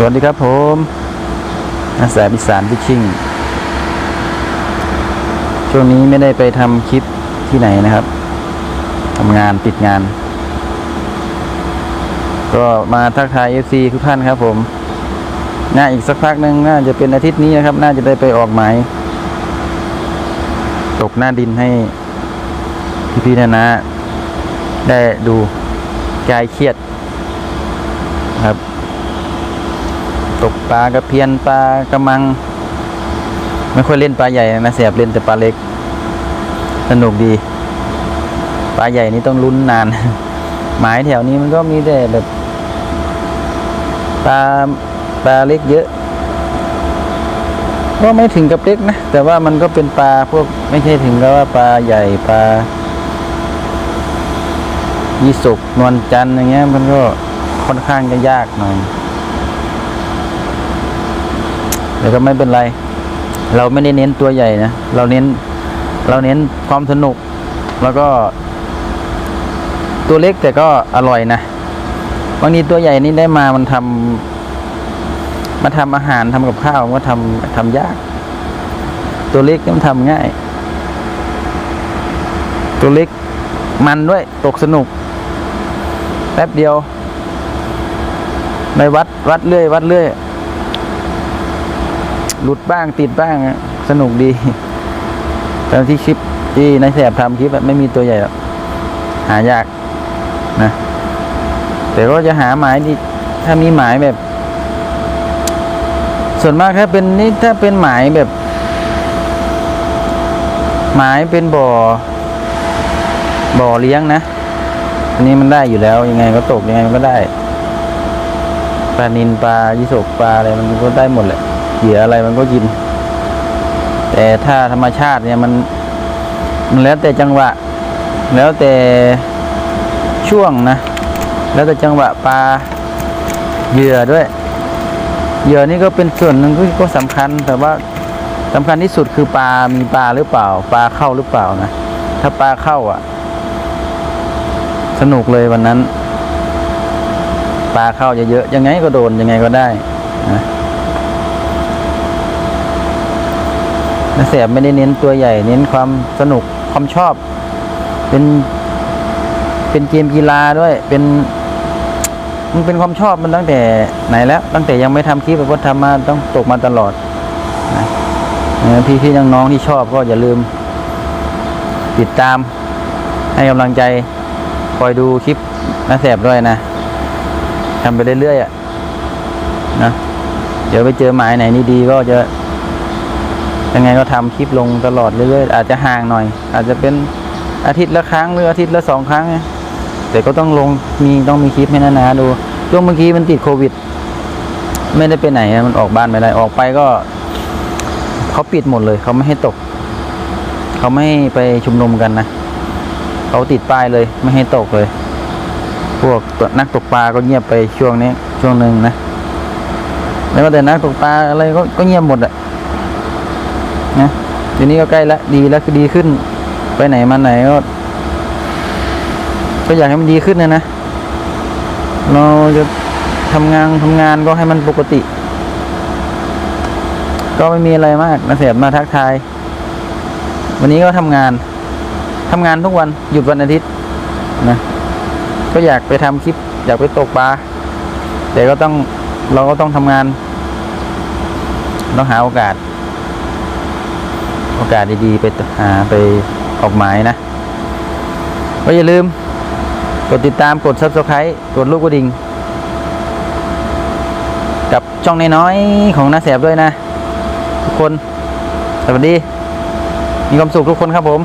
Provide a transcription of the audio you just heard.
สวัสดีครับผมอาสาพิสารพิชชิ่ง ช่วงนี้ไม่ได้ไปทำคลิปที่ไหนนะครับทำงานติดงาน ก็มาทักทาย FC ทุกท่านครับผมน่าอีกสักพักหนึ่งน่าจะเป็นอาทิตย์นี้นะครับ น่าจะได้ไปออกหมายตกหน้าดินให้พี่ๆนะนะ ได้ดูกายเครียดครับ ตกปลากระเพียนปลากระมัง ไม่ค่อยเล่นปลาใหญ่นะเสียบเล่นแต่ปลาเล็ก สนุกดี ปลาใหญ่นี่ต้องลุ้นนาน หมายแถวนี้มันก็มีแต่แบบปลาปลาเล็กเยอะ ก็ไม่ถึงกับเล็กนะ แต่ว่ามันก็เป็นปลาพวกไม่ใช่ถึงกับว่าปลาใหญ่ปลายี่สกนวลจันทร์อย่างเงี้ยมันก็ค่อนข้างจะยากหน่อย แต่ก็ไม่เป็นไร เราไม่ได้เน้นตัวใหญ่นะ เราเน้น เราเน้นความสนุก แล้วก็ ตัวเล็กแต่ก็อร่อยนะ บางทีตัวใหญ่นี่ได้มามันทำมาทำอาหารทำกับข้าวมันก็ทำทำยาก ตัวเล็กนี่มันทำง่าย ตัวเล็กมันด้วย ตกสนุก แป๊บเดียวในวัดวัดเรื่อย วัดเรื่อย หลุดบ้างติดบ้างอะสนุกดีตอนที่คลิปที่นายแสบทำคลิปไม่มีตัวใหญ่หรอกหายากนะแต่ก็จะหาหมายที่ถ้ามีหมายแบบ ส่วนมากถ้าเป็นนี่ถ้าเป็นหมายแบบ หมายเป็นบ่อ บ่อเลี้ยงนะอันนี้มันได้อยู่แล้วยังไงก็ตกยังไงมันก็ได้ปลานินปลายิสกปลาอะไรมันก็ได้หมดแหละ เหยื่ออะไรมันก็กิน แต่ถ้าธรรมชาติเนี่ยมันมันแล้วแต่จังหวะ แล้วแต่ช่วงนะ แล้วแต่จังหวะปลาเหยื่อด้วย เหยื่อนี่ก็เป็นส่วนหนึ่งที่ก็สำคัญ แต่ว่าสำคัญที่สุดคือปลา มีปลาหรือเปล่า ปลาเข้าหรือเปล่านะ ถ้าปลาเข้าอะ สนุกเลยวันนั้น ปลาเข้าเยอะๆ ยังไงก็โดน ยังไงก็ได้นะ นักแสบไม่ได้เน้นตัวใหญ่ เน้นความสนุกความชอบ เป็น เป็นเกมกีฬาด้วย เป็นมันเป็นความชอบมันตั้งแต่ไหนแล้ว ตั้งแต่ยังไม่ทำคลิปแบบว่าทำมาต้องตกมาตลอดนะนะพี่น้องๆที่ชอบก็อย่าลืม ติดตาม ให้กำลังใจคอยดูคลิปนักแสบด้วยนะทำไปเรื่อยๆอะนะเดี๋ยวไปเจอหมายไหนนี่ดีก็จะ ยังไงก็ทำคลิปลงตลอดเรื่อยๆอาจจะห่างหน่อย อาจจะเป็นอาทิตย์ละครั้งหรืออาทิตย์ละสองครั้งไงแต่ก็ต้องลงมีต้องมีคลิปให้นานาดูช่วงเมื่อกี้มันติดโควิด ไม่ได้ไปไหนมันออกบ้านไม่ได้ออกไปก็เขาปิดหมดเลยเขาไม่ให้ตกเขาไม่ให้ไปชุมนุมกันนะเขาติดป้ายเลยไม่ให้ตกเลย พวกนักตกปลาก็เงียบไปช่วงนี้ช่วงหนึ่งนะแล้วก็แต่นักตกปลาอะไรก็ก็เงียบหมดอะ นะทีนี้ก็ใกล้ละดีแล้วคือดีขึ้น ไปไหนมาไหนก็ก็อยากให้มันดีขึ้นนะนะ เราจะทำงานทำงานก็ให้มันปกติ ก็ไม่มีอะไรมากนะเสียมาทักทาย วันนี้ก็ทำงานทำงานทุกวันหยุดวันอาทิตย์นะก็อยากไปทำคลิป อยากไปตกปลาแต่ก็ต้องเราก็ต้องทำงาน ต้องหาโอกาส โอกาสดีๆไปหาไปออกหมายนะก็อย่าลืม กดติดตามกด subscribe กดลูกกระดิ่งกับช่องน้อยๆของน้าแสบด้วยนะ ทุกคน สวัสดี มีความสุขทุกคนครับผม